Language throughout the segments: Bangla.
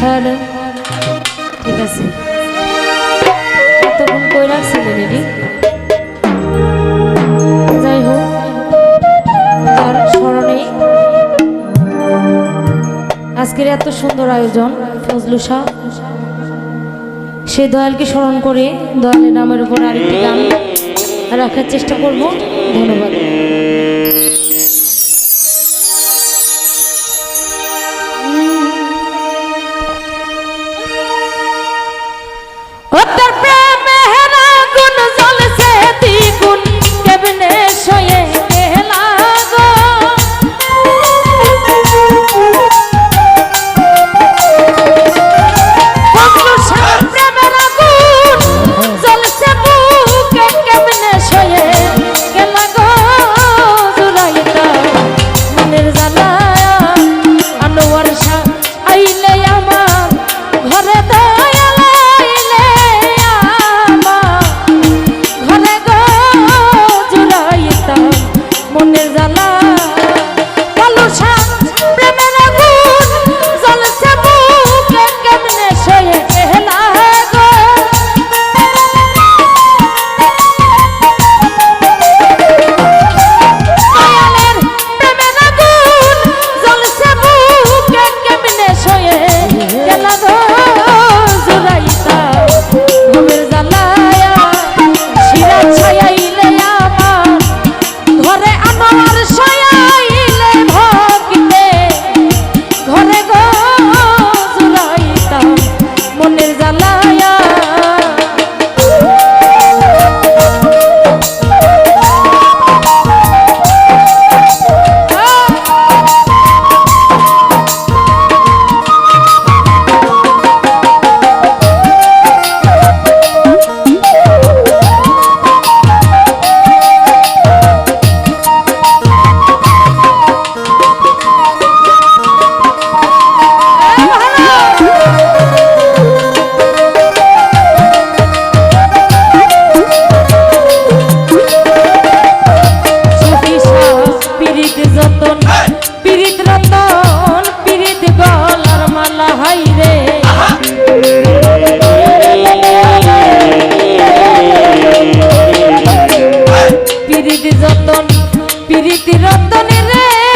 হ্যালো ঠিক আছে। এতক্ষণ কই রাখছিলেন এটি যাই হোক তার স্মরণে আজকের এত সুন্দর আয়োজন ফজলুসা শাহ। সে দয়ালকে স্মরণ করে দয়ালের নামের উপর আরেকটি গান রাখার চেষ্টা করব। ধন্যবাদ। রতন প্রীতি রতন রে।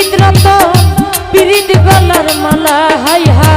পীড়িত রতন পীড়িত গলার মালা হাই হাই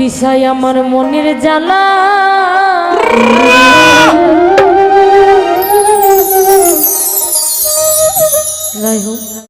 পিসাই আমার মনের জ্বালা।